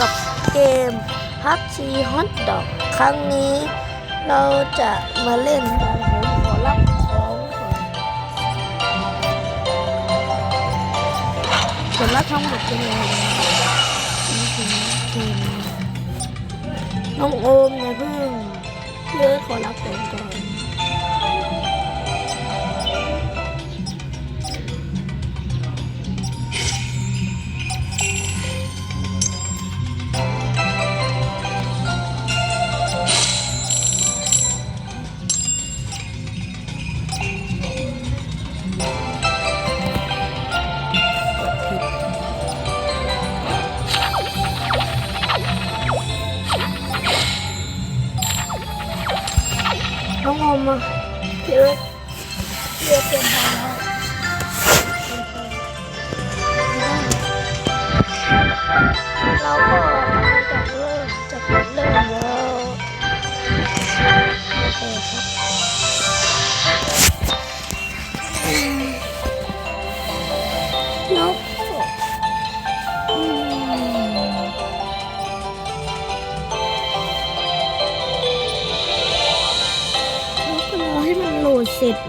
กับเกม PUBG Hot Dog ครั้งนี้ เราจะมาเล่นกันผมขอรับของก่อนผลลัพธ์ทั้งหมดเป็นยังไงน,น้องโอมอย่าเพิ่งเพื่อขอรับของก่อน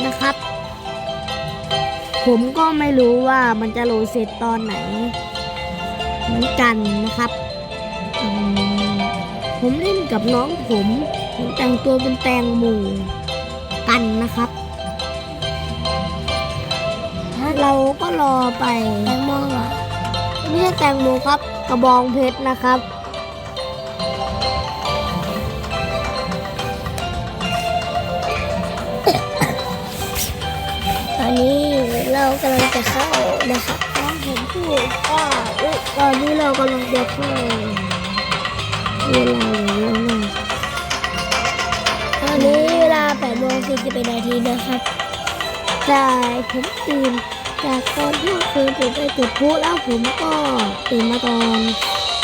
นะครับ ผมก็ไม่รู้ว่ามันจะโหลดเสร็จตอนไหน เหมือนกันนะครับอืมผมเล่นกับน้องผมผมแต่งตัวเป็นแตงโมกันนะครับเราก็รอไปแตงโมอะไม่ใช่แตงโมครับ กระบองเพชรนะครับ อนนี้เรากำลังจะเข้านะครับน้องผมพูดว่าอ้ยตอนนี้เรากำลังจะเข้าเวลาแล้วนะตอนนี้เวลา8โมง41นาทีนะครับแต่ผมตื่นจากตอนเที่ยงคืนผมไปจุดพลุแล้วผมก็ตื่นมาตอน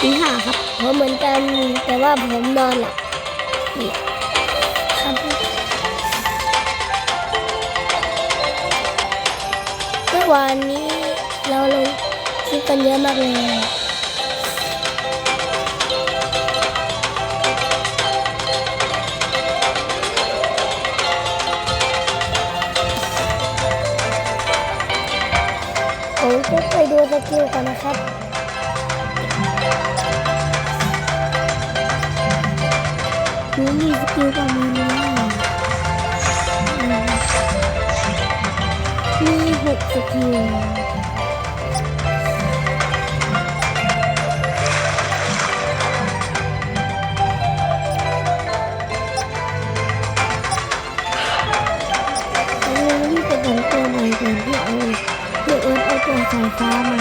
ตีห้าครับผมเหมือนกันแต่ว่าผมนอนหลับนี่ครับ วานนี้เราลงคลิปกันเยอะมากเลยผมจะไปดูสกิลกันนะครับมีสกิลประมาณนี้ สกิลเรารีบไปแต่งตัวใหม่ก่อนที่เอาเพื่อเอิร์ธเอาตัวสายฟ้ามา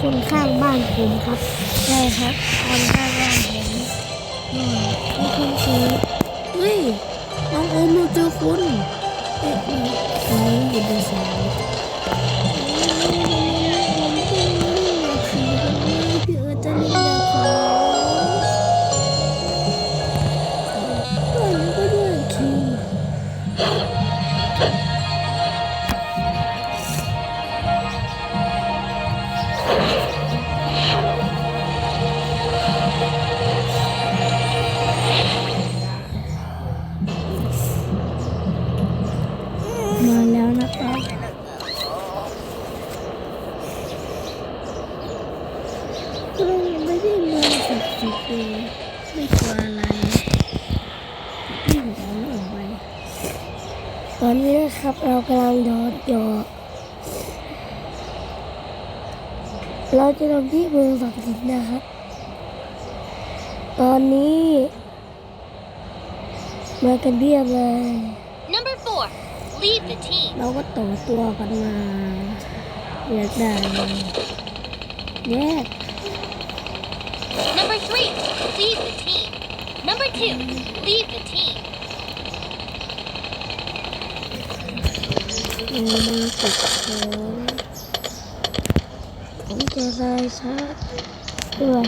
คนข้างบ้านผมครับใช่ครับคนข้างบ้านผมอ่ามีคนซื้อเฮ้ยน้องโอมเราเจอคนเอ๊ะนี่อันนี้อยู่ในสาย เรากำลังโดดหยอกเราจะลงที่เมืองศักดิ์สิทธิ์นะครับตอนนี้มากันเพียบเลย Number four, lead the team. เราก็ต่อตัวกันมาเรียกได้เลยแยก Number three, lead the team. Number two, lead the team. เอามาติดของผมจะใส่ชาร์จด้วย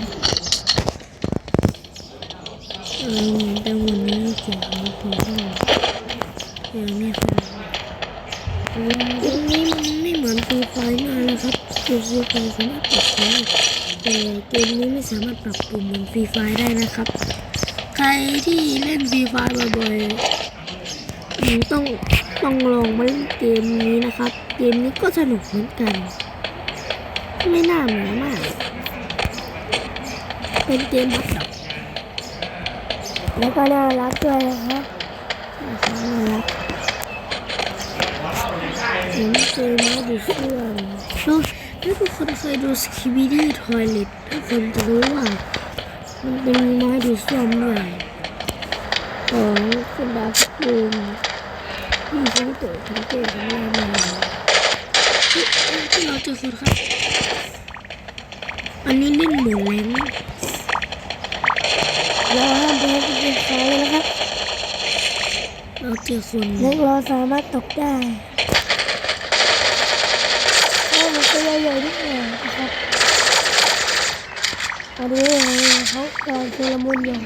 อืมแต่วันนี้เสียงผมก็ยังไม่ฟังเกมนี้มันไม่เหมือนฟรีไฟมากนะครับคือฟรีไฟสามารถปรับได้แต่เกมนี้ไม่สามารถปรับปุ่มเหมือนฟรีไฟได้นะครับ ใครที่เล่นฟรีไฟบ่อยๆต้อง ต้องลองมาเล่นเกมนี้นะครับ เกมนี้ก็สนุกเหมือนกัน ไม่น่าเหมือนมาก เป็นเกมบัตรดอกแล้วก็น่ารักด้วยนะครับน่ารักเหมือนเกมมาดูเชื่อมดูถ้าทุกคนเคยดูสกิบิดี้ทอยเล็ตทุกคนจะรู้ว่ามันเป็นไม้ดูเชื่อมด้วยของคุณดาบบูม นี่คือตัวทั้งเกมของเรามาที่ที่เราเจอคนครับ อันนี้เล่นหมุนเล้งราห้ามไปให้เป็นเขาเลยนะครับ เราเจอคนเล็กเราสามารถตกได้ถ้ามันตัวใหญ่ๆนิดหน่อยนะครับตอนนี้เขากำลังชุลมุนอยู่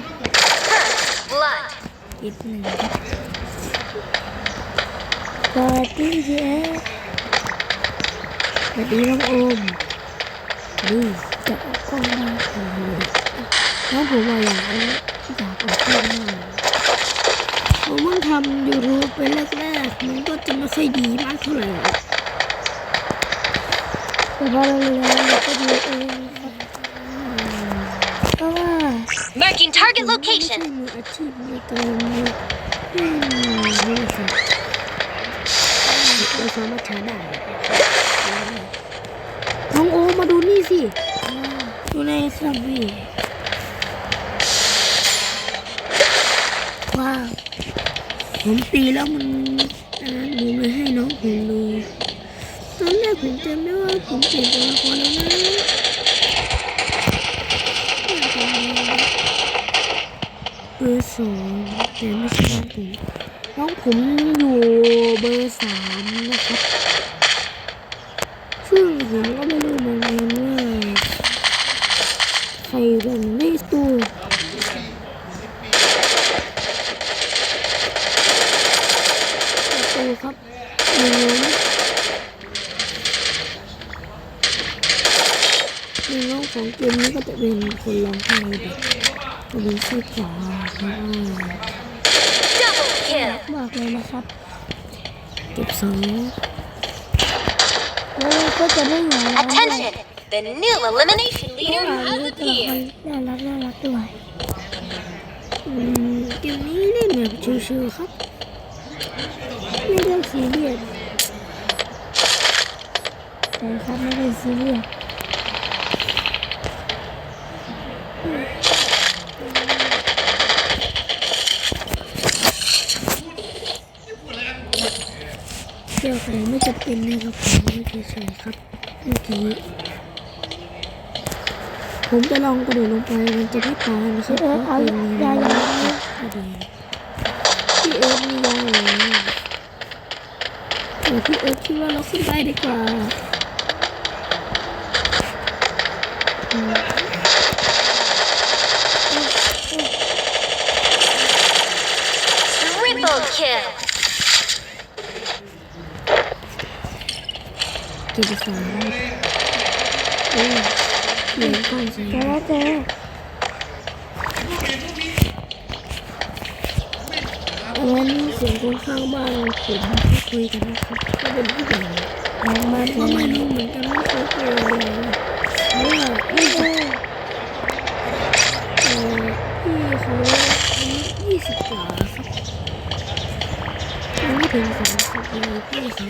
Blood. นิดหนึ่งครับ วัสดีเจ๊สวัสดีน้องโอมนี่จะออกกล้องได้เลยน้องผมว่าอย่างนี้อยากออกกล้องมากผมเพิ่งทำยูทูบไปแรกๆมันก็จะไม่ค่อยดีมากเท่าไหร่หรอกแต่พอเราเรียนเราก็ดีเองครับเพราะว่า Marking ผม target ไม่ใช่ location. มืออาชีพในการอืมนี่ครับ เราสามารถใช้ได้น้องโอมาดูนี่สิ ดูในสลับวีว้าวผมตีแล้วมันอันนั้นผมเลยให้น้องผมดูตอนแรกผมจำได้ว่าผมเปลี่ยนตัวละครแล้วนะเบอร์สองแต่ไม่ใช่ผม น้องผมอยู่เบอร์สามนะครับ ซึ่งผมก็ไม่รู้เหมือนกันว่าใครกันไม่ตู้ตู้ครับหนึ่งน้องหนึ่งน้องของเกมนี้ก็จะเป็นคนร้องไห้แบบคนนี้ชื่อจ๋าครับ Double kill. บอกเลย นะครับ เก็บสองแล้วเราก็จะได้เงินแล้วด้วย Attention. The new elimination เมื่อ leader วาน has นี้ตัวละคร appeared. น่ารักน่ารักด้วยอืมเกมนี้เล่นแบบชิวๆครับไม่ต้องซีเรียสใช่ครับไม่ได้ซีเรียสเกี่ยวกับไม่จะเป็นนะครับผมไม่เฉยๆครับเมื่อกี้ผมจะลองกระโดดลงไปมันจะไม่ตายนะครับเออเอาะยาปืนยานี้พอดีพี่เอิร์ธมียาเหรอเดี๋ยวพี่เอิร์ธคิดว่าเราขึ้นได้ดีกว่า เจ็ดสามโอ้ยเหรียญกล้องใส่เจอแล้วเจอวันนี้เสียงคนข้างบ้านผมเขาคุยกันนะครับเขาเป็นผู้ใหญ่เอามาเจก็อไม่รู้เหมือนกันว่เขาคุยอะไรเพราะว่าพี่เขาเอ่อพี่เขาอายุยี่สิบกว่าครับยังไม่ถึงสามสิบเลยพี่เขา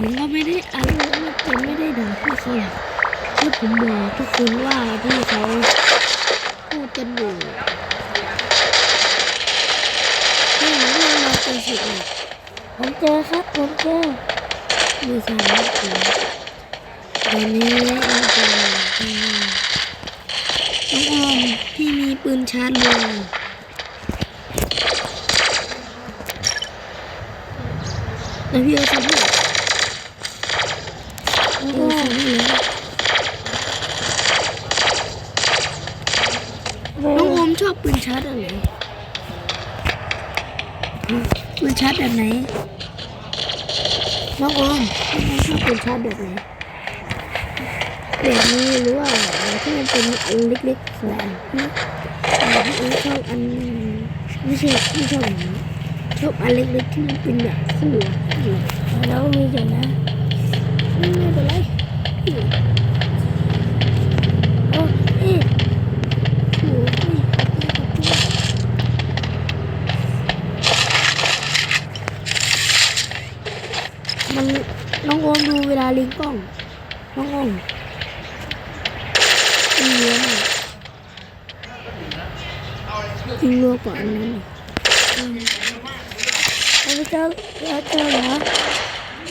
ผมก็ไม่ได้อะไรม่เป็นไม่ได้ด่าพี่เขาหรอกแค่ผมบอกทุกคนว่าพี่เขาพูดกันอยู่ให้เรื่องมาเป็นสิบผมเจอครับผมเจอมีสามารถถึงวันนี้เราจะน้องออมที่มีปืนชาร์จเร็วแล้วพี่เอาซับให้พี่เอาซับให้แล้วน้องออม ชอบปืนชาร์จอะไรปืนชาร์จแบบไหนน้องโอมน้องชอบป็นชาร์จแบบไหนแบบนี้หรือว่าที่มันเป็นอันเล็กๆสองอันพี่แต่พี่เอิร์ธชอบอันไม่ใช่ไม่ชอบแบบนี้ชอบอันเล็กๆที่มันเป็นแบบคู่แล้วมีอยู่นะม่ไม่เป็นไรพี่โอ้เอ๊ะโอ้ยขอบคุณขอบคุณมันน้องโอม ดูเวลาลิงกล้องน้องโอมยิงเยอะมากยิงรัวกว่าอันนั้นอีกเราไปเจอเราเจอเหรอ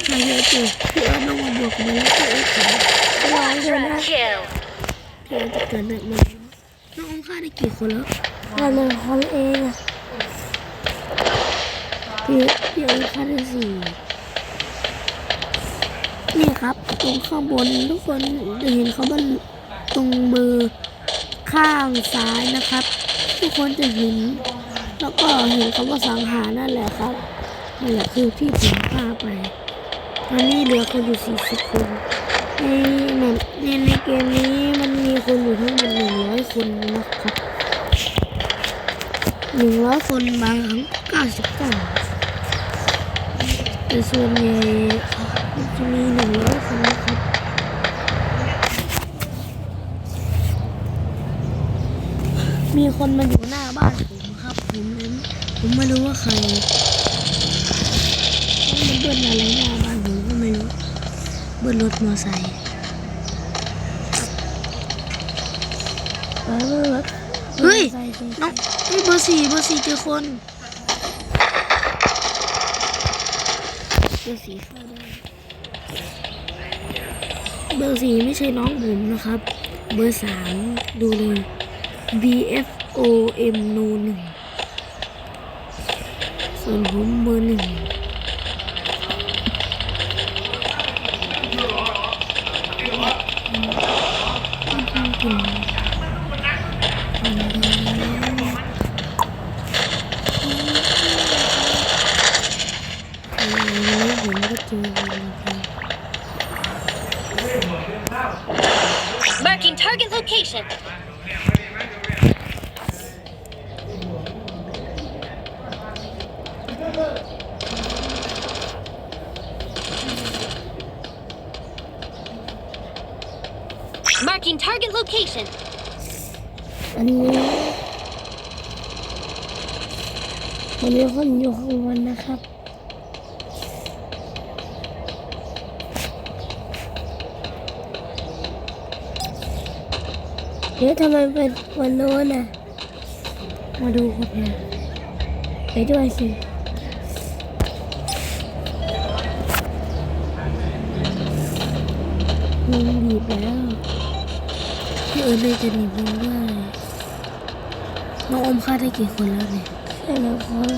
ใช่เลยจูพี่เอิร์ธน้องมาบวกมาแล้วพี่เอิร์ธขอลองดูนะ Kill. พี่เอิร์ธจะเกิดแบบมาน้องโอมฆ่าได้กี่คนแล้วเราหนึ่งคนเองอะพี่พี่เอิร์ธฆ่าได้สี่ นี่ครับตรงข้างบนทุกคนจะเห็นเขาว่าตรงเบอข้างซ้ายนะครับ ทุกคนจะเห็น แล้วก็เห็นคำว่าสังหารนั่นแหละครับนั่นแหละคือที่ผมฆ่าไปตอนนี้เหลือคนอยู่สี่สิบคนในในในในเกมนี้มันมีคนอยู่ทั้งหมดหนึ่งร้อยคนนะครับหนึ่งร้อยคนบางครั้งเก้าสิบเก้าแต่ส่วนใหญ่ จะมีหนึ่งร้อยคนนะครับมีคนมาอยู่หน้าบ้านผมครับ ผมนั้นผมไม่รู้ว่าใครมันเบิ้ลอะไรหน้าบ้านผมก็ไม่รู้เบิ้ลรถมอไซค์เออเฮ้ยใส่ใส่น้องเฮ้ยเบอร์สี่เบอร์สี่เจอคนเบอร์สี่ เบอร์สี่ไม่ใช่น้องผมนะครับ เบอร์สามดูเลย B F O M โนหนึ่งส่วนผมเบอร์หนึ่ง target location. Marking target location. Hello. Hello, เดี๋ยวทำไมเป็นวันโน้นน่ะ มาดูคนนะไปด้วยสิวงบีบแล้วพี่เอิร์ธเลยจะหนีผมด้วยน้องอมฆ่าได้กี่คนแล้วเนี่ยใช่แล้วคน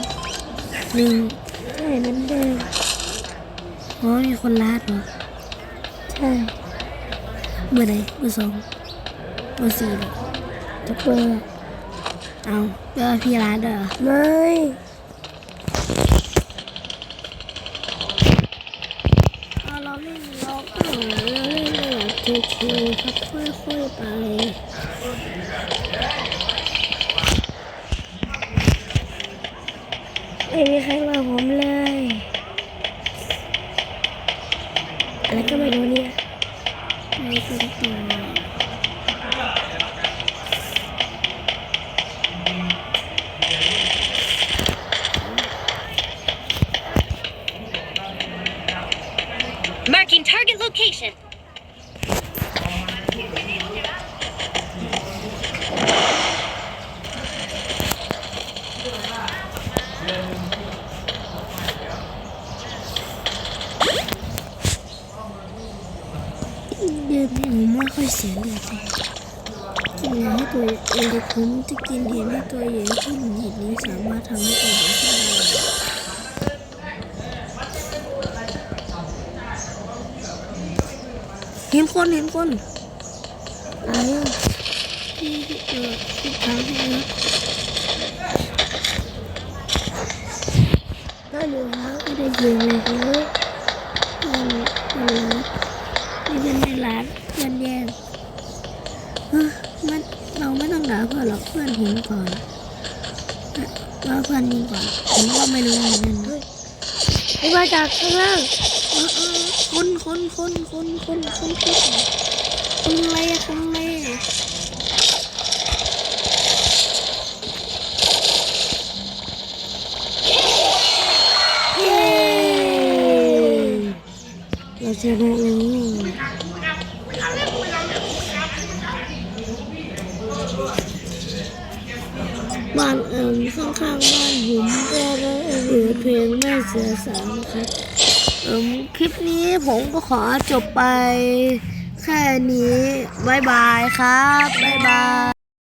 หนึ่งใช่นั้นเดิมอ๋อมีคนลาดเหรอ ใช่เบอร์ไหนเบอร์สอง เบอร์สี่เหรอทุกเบอร์เอาเบอร์พี่ลาดด้วยเหรอ ไม่เอาเราเล่นเราก็เราเล่นแบบชิวๆครับค่อยๆไปไม่มีใครมาผมเลย อะไรก็ไม่รู้เนี่ย location. Đưa mẹ má hơi xỉa lửa thôi. Chị nhìn hết tôi, em được cúm, tôi kiên hiến hết tôi, để hết mình hiện lý sáng ba tháng, tôi vẫn không เห็นคนเห็นคนอะไรอะที่เออที่ทางที่เออก็ดูครับไม่ได้ยิงเลยเฮ้ยมันมันนี่เป็นในร้านเพื่อนแย่งเฮ้ยมันเราไม่ต้องด่าเพื่อนหรอกเพื่อนเห็นก่อนว่าเพื่อนยิงก่อนผมก็ไม่รู้เหมือนกันนะไอ้มาจากข้างล่างเออเออ คนคนคนคนคนคนคนคนอะไรอะคนอะไรเย้เราชนะแล้วบ้านเอิมข้างๆบ้านผมก็ได้เปิดเพลงแม่เสือสาวนะครับ นี้ผมก็ขอจบไป แค่นี้บายบายครับบายบาย